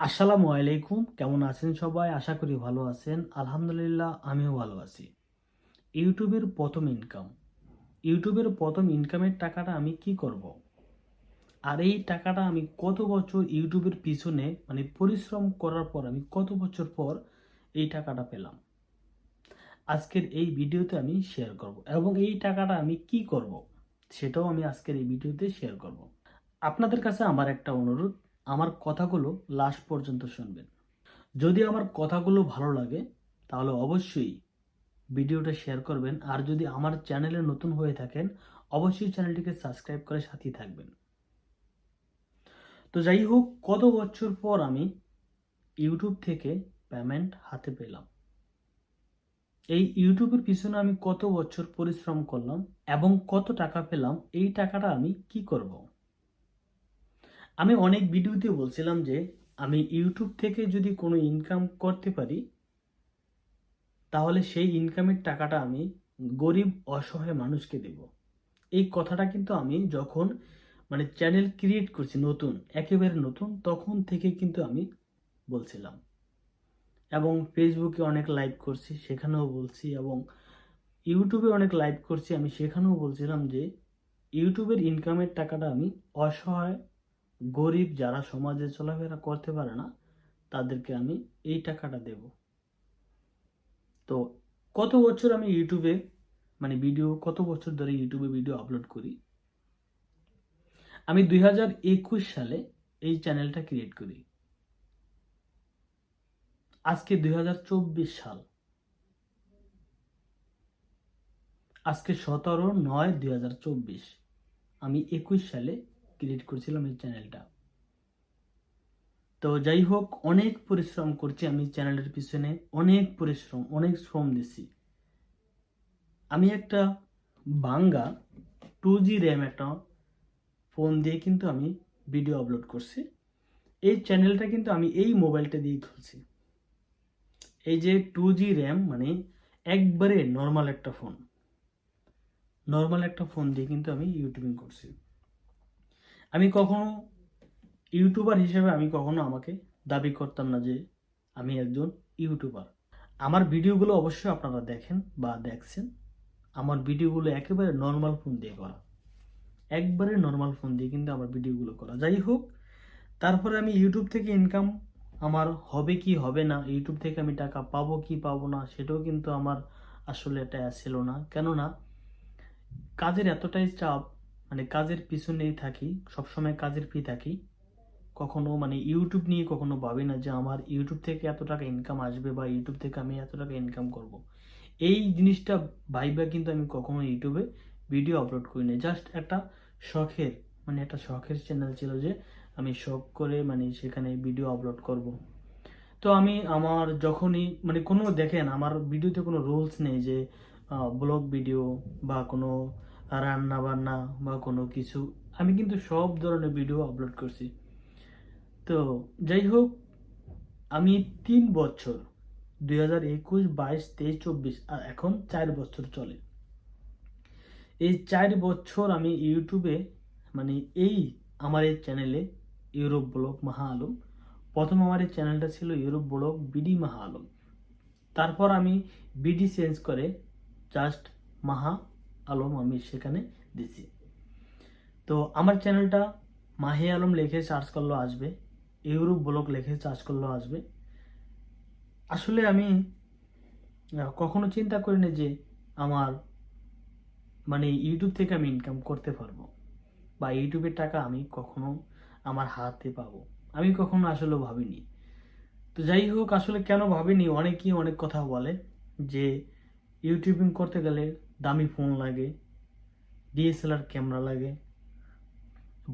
আসসালামু আলাইকুম। কেমন আছেন সবাই? আশা করি ভালো আছেন। আলহামদুলিল্লাহ, আমিও ভালো আছি। ইউটিউবের প্রথম ইনকাম ইউটিউবের প্রথম ইনকামের টাকাটা আমি কি করব। আর এই টাকাটা আমি কত বছর ইউটিউবের পিছনে মানে পরিশ্রম করার পর আমি কত বছর পর এই টাকাটা পেলাম? আজকের এই ভিডিওতে আমি শেয়ার করব এবং এই টাকাটা আমি কি করব, সেটাও আমি আজকের এই ভিডিওতে শেয়ার করব। আপনাদের কাছে আমার একটা অনুরোধ আমার কথাগুলো লাস্ট পর্যন্ত শুনবেন। যদি আমার কথাগুলো ভালো লাগে, তাহলে অবশ্যই ভিডিওটা শেয়ার করবেন। আর যদি আমার চ্যানেলে নতুন হয়ে থাকেন, অবশ্যই চ্যানেলটিকে সাবস্ক্রাইব করে সাথেই থাকবেন। তো যাই হোক, কত বছর পর আমি ইউটিউব থেকে পেমেন্ট হাতে পেলাম। এই ইউটিউবের পিছনে আমি কত বছর পরিশ্রম করলাম এবং কত টাকা পেলাম, এই টাকাটা আমি কি করব? আমি অনেক ভিডিওতে বলছিলাম যে আমি ইউটিউব থেকে যদি কোনো ইনকাম করতে পারি, তাহলে সেই ইনকামের টাকাটা আমি গরিব, অসহায় মানুষকে দেব। এই কথাটা কিন্তু আমি যখন মানে চ্যানেল ক্রিয়েট করছি নতুন, একেবারে নতুন, তখন থেকে কিন্তু আমি বলছিলাম। এবং ফেসবুকে অনেক লাইভ করছি, সেখানেও বলছি এবং ইউটিউবে অনেক লাইভ করছি, আমি সেখানেও বলছিলাম যে ইউটিউবের ইনকামের টাকাটা আমি অসহায় গরিব যারা সমাজে চলাফেরা করতে পারে না, তাদেরকে আমি এই টাকাটা দেব। তো কত বছর আমি ইউটিউবে মানে ভিডিও কত বছর ধরে ইউটিউবে ভিডিও আপলোড করি? আমি দুই সালে এই চ্যানেলটা ক্রিয়েট করি। আজকে দুই সাল। আজকে সতেরো নয় দুই আমি একুশ সালে ক্রিয়েট করেছিলাম এই চ্যানেলটা তো যাই হোক, অনেক পরিশ্রম করছি আমি চ্যানেলের পিছনে, অনেক পরিশ্রম, অনেক শ্রম দিছি। আমি একটা বাঙ্গা টু জি র্যাম একটা ফোন দিয়ে কিন্তু আমি ভিডিও আপলোড করছি। এই চ্যানেলটা কিন্তু আমি এই মোবাইলটা দিয়ে খুলছি এই যে টু জি র্যাম মানে একবারে নর্মাল একটা ফোন নর্মাল একটা ফোন দিয়ে কিন্তু আমি ইউটিউবিং করছি। আমি কখনো ইউটিউবার হিসেবে আমি কখনো আমাকে দাবি করতাম না যে আমি একজন ইউটিউবার। আমার ভিডিওগুলো অবশ্যই আপনারা দেখেন বা দেখছেন। আমার ভিডিওগুলো একেবারে নর্মাল ফোন দিয়ে করা। একবারে নর্মাল ফোন দিয়ে কিন্তু আমার ভিডিওগুলো করা। যাই হোক, তারপরে আমি ইউটিউব থেকে ইনকাম আমার হবে কি হবে না, ইউটিউব থেকে আমি টাকা পাবো কি পাবো না, সেটাও কিন্তু আমার আসলে এটা ছিল না। কেননা, কাজের এতটাই চাপ মানে কাজের পিছনেই থাকি, সবসময় কাজের ফি থাকি কখনো মানে ইউটিউব নিয়ে কখনো ভাবি না যে আমার ইউটিউব থেকে এত টাকা ইনকাম আসবে বা ইউটিউব থেকে আমি এত টাকা ইনকাম করব। এই জিনিসটা ভাইবা কিন্তু আমি কখনো ইউটিউবে ভিডিও আপলোড করি না জাস্ট একটা শখের মানে একটা শখের চ্যানেল ছিল যে আমি শখ করে মানে সেখানে ভিডিও আপলোড করব। তো আমি আমার যখনই মানে কোনো দেখেন, আমার ভিডিওতে কোনো রুলস নেই যে ব্লগ ভিডিও বা কোনো রান্না বান্না বা কোনো কিছু, আমি কিন্তু সব ধরনের ভিডিও আপলোড করছি। তো যাই হোক, আমি তিন বছর, দুই হাজার একুশ, বাইশ, তেইশ, চব্বিশ, আর এখন চার বছর চলে। এই চার বছর আমি ইউটিউবে মানে এই আমার এই চ্যানেলে ইউরোপ ব্লগ মাহা আলম প্রথম আমার এই চ্যানেলটা ছিল Europe blog BD Maha Alam তারপর আমি বিডি চেঞ্জ করে জাস্ট মাহা আলম আমি সেখানে দিছি তো আমার চ্যানেলটা মাহে আলম লিখে সার্চ করলেও আসবে, ইউরোপ ব্লগ লিখে সার্চ করলেও আসবে। আসলে আমি কখনো চিন্তা করিনি যে আমার মানে ইউটিউব থেকে আমি ইনকাম করতে পারব বা ইউটিউবের টাকা আমি কখনো আমার হাতে পাবো। আমি কখনো আসলে ভাবিনি। তো যাই হোক, আসলে কেন ভাবিনি? অনেকেই অনেক কথা বলে যে ইউটিউবিং করতে গেলে দামি ফোন লাগে, ডিএসএলআর ক্যামেরা লাগে,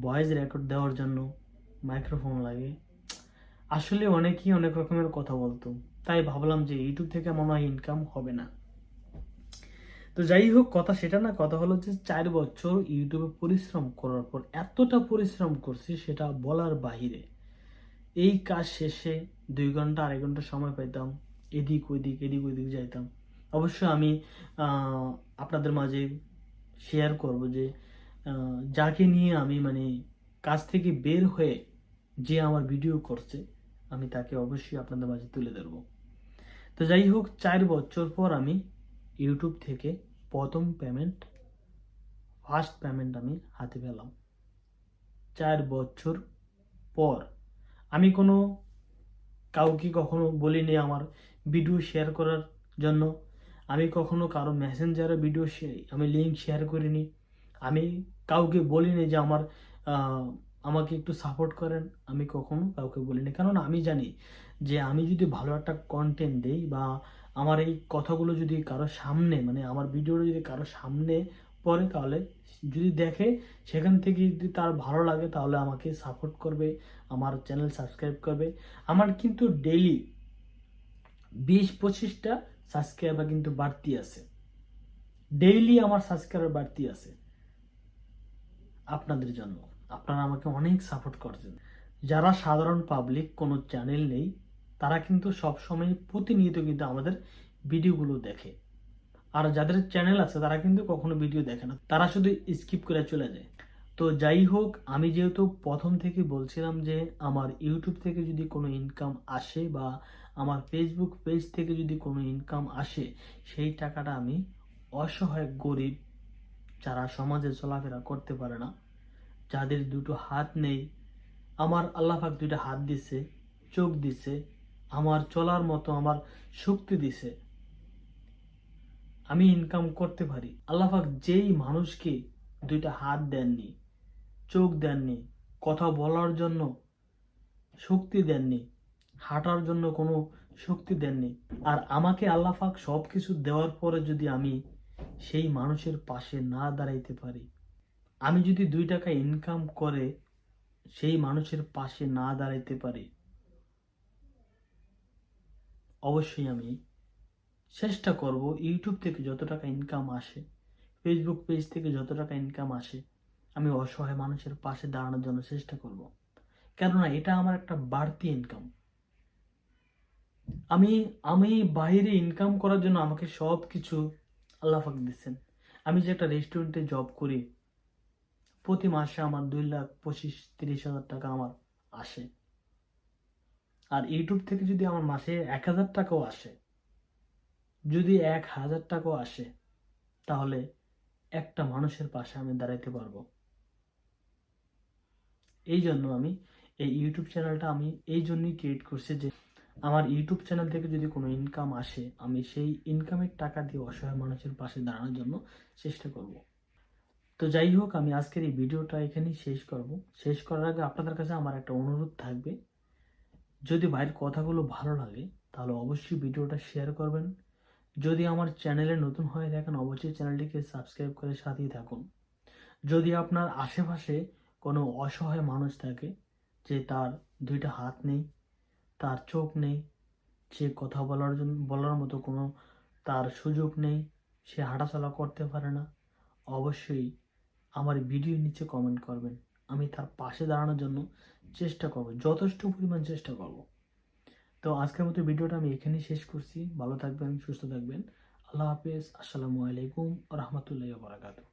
ভয়েস রেকর্ড দেওয়ার জন্য মাইক্রোফোন লাগে। আসলে অনেকেই অনেক রকমের কথা বলতো, তাই ভাবলাম যে ইউটিউব থেকে মনে হয় ইনকাম হবে না। তো যাই হোক, কথা সেটা না, কথা হলো যে চার বছর ইউটিউবে পরিশ্রম করার পর এতটা পরিশ্রম করছি সেটা বলার বাহিরে। এই কাজ শেষে দুই ঘণ্টা, আড়াই ঘণ্টা সময় পেতাম এদিক ওইদিক এদিক ওইদিক যাইতাম। অবশ্য আমি আপনাদের মাঝে শেয়ার করব যে যাকে নিয়ে আমি মানে কাজ থেকে বের হয়ে যে আমার ভিডিও করছে, আমি তাকে অবশ্যই আপনাদের মাঝে তুলে ধরবো। তো যাই হোক, চার বছর পর আমি ইউটিউব থেকে প্রথম পেমেন্ট ফার্স্ট পেমেন্ট আমি হাতে পেলাম। চার বছর পর আমি কোনো কাউকে কখনো বলিনি আমার ভিডিও শেয়ার করার জন্য। আমি কখনো কারও মেসেঞ্জারে ভিডিও আমি লিঙ্ক শেয়ার করিনি। আমি কাউকে বলিনি যে আমার আমাকে একটু সাপোর্ট করেন। আমি কখনো কাউকে বলিনি। কারণ আমি জানি যে আমি যদি ভালো একটা কন্টেন্ট দেই বা আমার এই কথাগুলো যদি কারও সামনে মানে আমার ভিডিওটা যদি কারও সামনে পড়ে, তাহলে যদি দেখে সেখান থেকে যদি তার ভালো লাগে, তাহলে আমাকে সাপোর্ট করবে, আমার চ্যানেল সাবস্ক্রাইব করবে। আমার কিন্তু ডেইলি বিশ পঁচিশটা সাবস্ক্রাইবার কিন্তু বাড়তি আছে। ডেইলি আমার সাবস্ক্রাইবার বাড়তি আছে। আপনাদের জন্য। আপনারা আমাকে অনেক সাপোর্ট করছেন। যারা সাধারণ পাবলিক কোনো চ্যানেল নেই, তারা কিন্তু সবসময় প্রতিনিয়ত কিন্তু আমাদের ভিডিওগুলো দেখে। আর যাদের চ্যানেল আছে, তারা কিন্তু কখনো ভিডিও দেখে না। তারা শুধু স্কিপ করে চলে যায়। তো যাই হোক, আমি যেহেতু প্রথম থেকে বলছিলাম যে, আমার ইউটিউব থেকে যদি কোনো ইনকাম আসে বা আমার ফেসবুক পেজ থেকে যদি কোনো ইনকাম আসে, সেই টাকাটা আমি অসহায় গরিব যারা সমাজে চলাফেরা করতে পারে না, যাদের দুটো হাত নেই, আমার আল্লাহ পাক দুটো হাত দিছে, চোখ দিছে, আমার চলার মতো আমার শক্তি দিছে, আমি ইনকাম করতে পারি। আল্লাহ পাক যেই মানুষকে দুইটা হাত দেননি, চোখ দেননি, কথা বলার জন্য শক্তি দেননি হাঁটার জন্য কোনো শক্তি দেননি। আর আমাকে আল্লাহ পাক সব কিছু দেওয়ার পরে যদি আমি সেই মানুষের পাশে না দাঁড়াইতে পারি, আমি যদি দুই টাকা ইনকাম করে সেই মানুষের পাশে না দাঁড়াইতে পারি, অবশ্যই আমি চেষ্টা করব ইউটিউব থেকে যত টাকা ইনকাম আসে ফেসবুক পেজ থেকে যত টাকা ইনকাম আসে, আমি অসহায় মানুষের পাশে দাঁড়ানোর জন্য চেষ্টা করব। কেননা এটা আমার একটা বাড়তি ইনকাম আমি আমি বাইরে ইনকাম করার জন্য আমাকে সব কিছু আল্লাহ দিচ্ছেন। আমি যে একটা রেস্টুরেন্টে জব করি, প্রতি মাসে আমার দুই লাখ পঁচিশ, তিরিশ হাজার টাকা আমার আসে। আর ইউটিউব থেকে যদি আমার মাসে এক হাজার টাকাও আসে, যদি এক হাজার টাকাও আসে, তাহলে একটা মানুষের পাশে আমি দাঁড়াইতে পারব। এই জন্য আমি এই ইউটিউব চ্যানেলটা আমি এই জন্যই ক্রিয়েট করছি যে আমার ইউটিউব চ্যানেল থেকে যদি কোনো ইনকাম আসে, আমি সেই ইনকামের টাকা দিয়ে অসহায় মানুষের পাশে দাঁড়ানোর জন্য চেষ্টা করব। তো যাই হোক, আমি আজকের এই ভিডিওটা এখানেই শেষ করব। শেষ করার আগে আপনাদের কাছে আমার একটা অনুরোধ থাকবে। যদি ভাইয়ের কথাগুলো ভালো লাগে, তাহলে অবশ্যই ভিডিওটা শেয়ার করবেন। যদি আমার চ্যানেলে নতুন হয়ে থাকেন, অবশ্যই চ্যানেলটিকে সাবস্ক্রাইব করে সাথেই থাকুন। যদি আপনার আশেপাশে কোনো অসহায় মানুষ থাকে, যে তার দুইটা হাত নেই তার চোখ নেই। সে কথা বলার জন্য বলার মতো কোনো তার সুযোগ নেই। সে হাঁটাচলা করতে পারে না। অবশ্যই আমার ভিডিও নিচে কমেন্ট করবেন। আমি তার পাশে দাঁড়ানোর জন্য চেষ্টা করব, যথেষ্ট পরিমাণ চেষ্টা করব। তো আজকের মতো ভিডিওটা আমি এখানেই শেষ করছি। ভালো থাকবেন, সুস্থ থাকবেন। আল্লাহ হাফেজ। আসসালামু আলাইকুম রহমতুল্লাহ বারাকাতু